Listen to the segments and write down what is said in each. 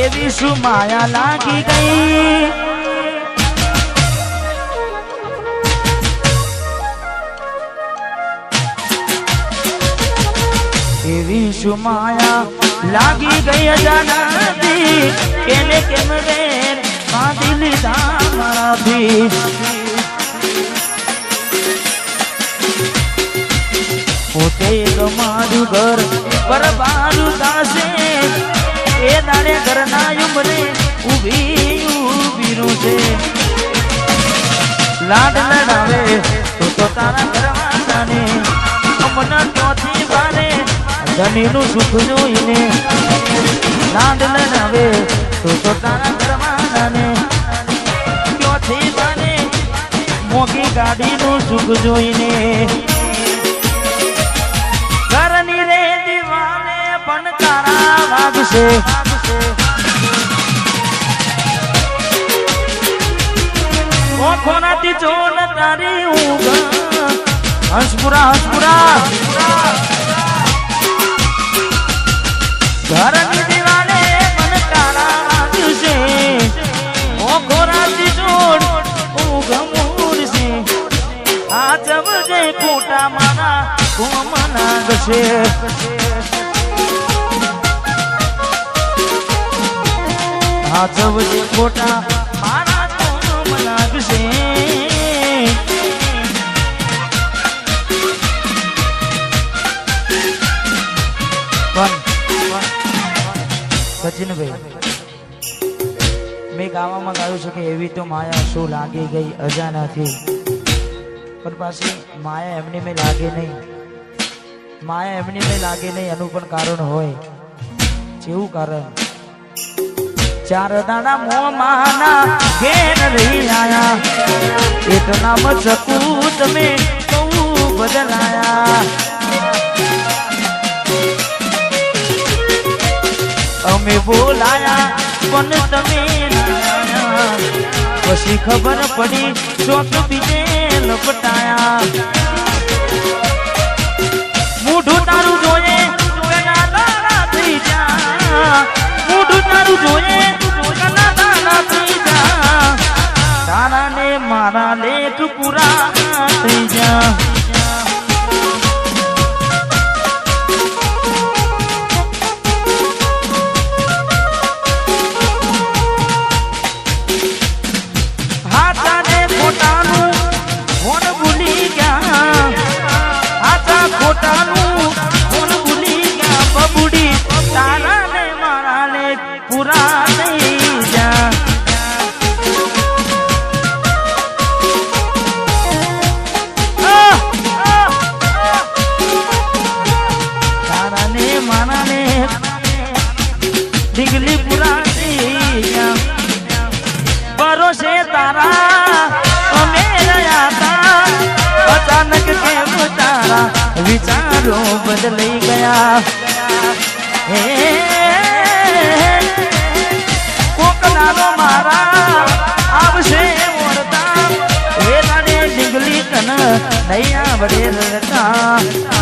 એવી શું માયા લાગી ગઈ. એવી શું માયા લાગી ગઈ અજાનાથી. કેને કેમ રે બાંધી લીધા મારાથી? પોતે તમારું ઘર બરબારું થાશે એ દાડે ઘરના ઉમરે ઊભી ઊભી છે લાડ લડાવે તો તો તારા અમના ચોથી બારે ધનીનું સુખ જોઈને. લાડ લડાવે તો તો તારા ઘરવાળાને ચોથી બારે મોગી ગાડીનું સુખ જોઈને. ઘરની જોન તારી ઊંઘ હંસપુરા હંસપુરા ઘરની દીવાને છે. ઓખોનાથી જોડ ઊંઘ મૂડશે આ જવજે ખોટા મારા ખોટા મારા કોમ લાગશે. સચિનભાઈ, મેં ગાવામાં ગાયું છે કે એવી તો માયા શું લાગી ગઈ અજાનાથી. પણ પાછી માયા એમની મેં લાગે નહીં. માયા એમની મેં લાગે નહીં, એનું પણ કારણ હોય. જેવું કારણ. ચાર દાડા મોમાના ઘેર રહી આયા. એટલા મચકું તમે બહુ બદલાયા. અમે બોલાયા, પણ તમે પછી ખબર પડી, ચોક બીજે લપટાયા. મોઢું તારું લેખ વિચારો બદલાઈ ગયા હે કોક દાડો મારા આવશે મોરતા એ દાડે ડીગલી કન નહીં વડે રડતા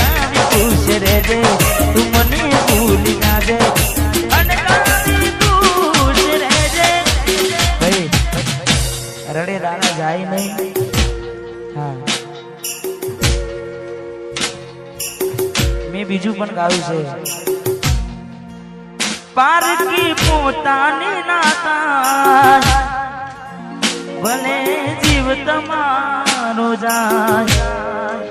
ખુશ રહેજે, તું મને ભૂલી ના દે. રડે રાણા જાય નહીં. હા. મેં બીજું પણ ગાયું છે. પારકી પોતાની નાતા ભલે જીવ તમારો જાય.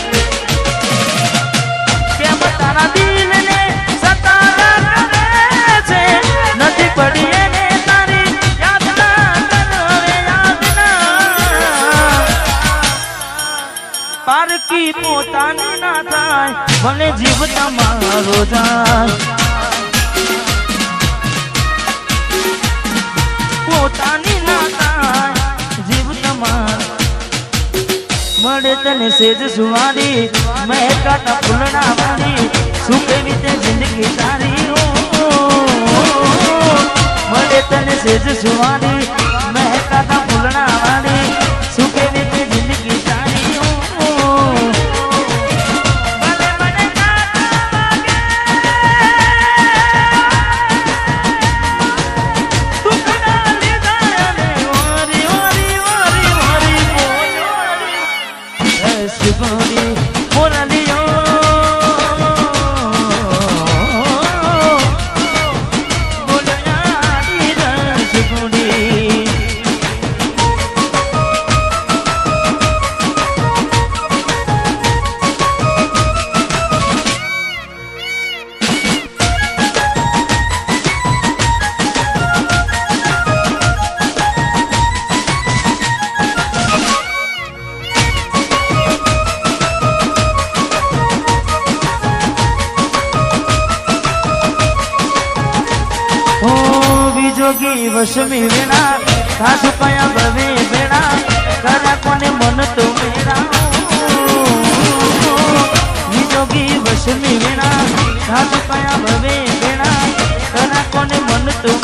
પારકી પોતાની ના થાય ભલે જીવ તમારો પોતાની ના થાય જીવ તમાર મળે તને સેજ સુવારી મહેકાતા ફૂલના વાળી શું કેવી તે જિંદગી તારી મળે તને સેજ સુવારી બીજોગી વસમી વેણા સાસુ કયા ભવે વેણા કરા કોને મન તો મેરા બીજોગી વસમી વેણા સાસુ કયા ભવે વેણા કરા કોને મન તો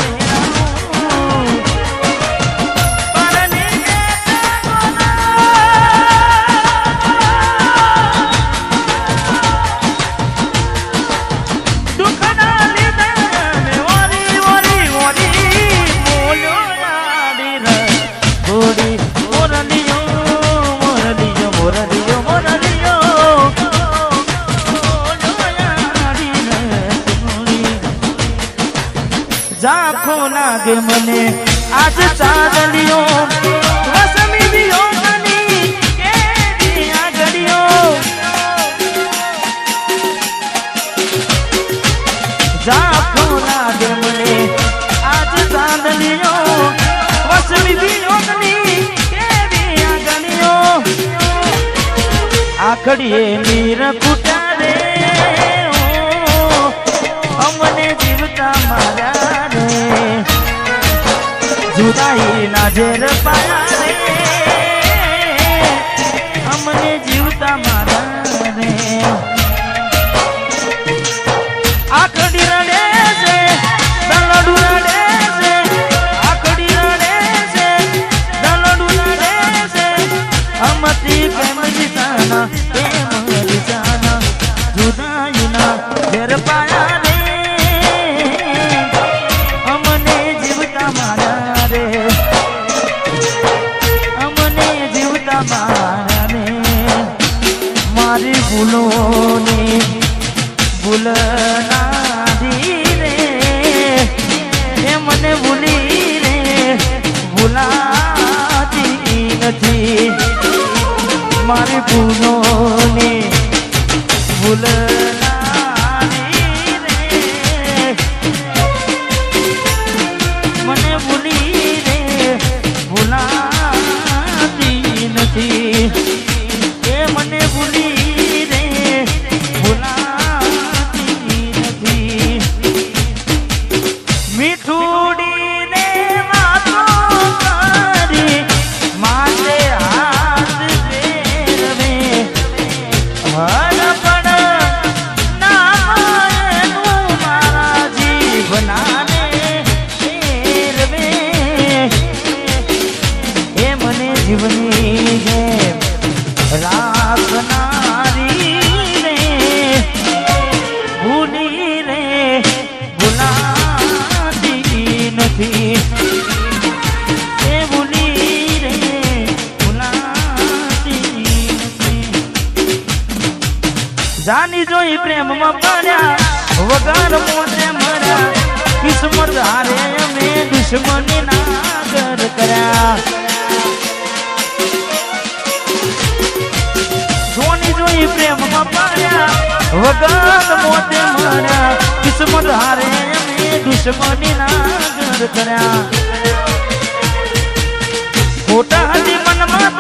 ઝાંખો લાગે મને. આજ ચાંદલીઓ વસમી દિયો મની. લાગે વસમી દિયો મની કેરી આગળિયો આખડીએ નીર કુટારે જુદાઈ ના નથી. મારી ભૂલોને ભૂલ નારી દુશ્મની નાગર કર્યા. જોની જોઈ પ્રેમમાં પાડ્યા વગર મોતે માર્યા. કિસ્મત હારે દુશ્મની નાગર કર્યા. ખોટા હતી મનમાં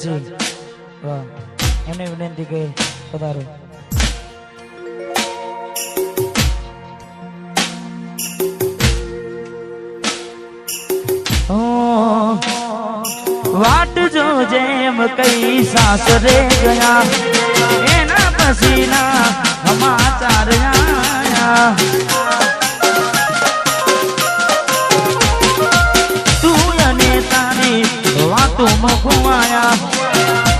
સિદ્ધરાજજી એમને વિનંતી કે પધારો વાટ જો જેમ કઈ સાસરે ગયા, એના પસીના સમાચાર આયા. ઘુમાયા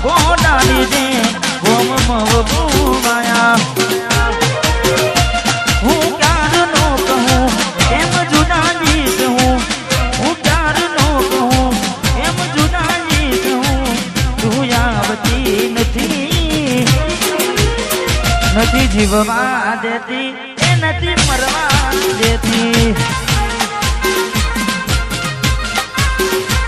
કોના લીધે ગોમમાં ઘુમાયા હું ક્યારનો કહું, એમ જુદાની કહું હું. એમ જુદાની જીવવા દેતી, એ નથી મરવા દેતી.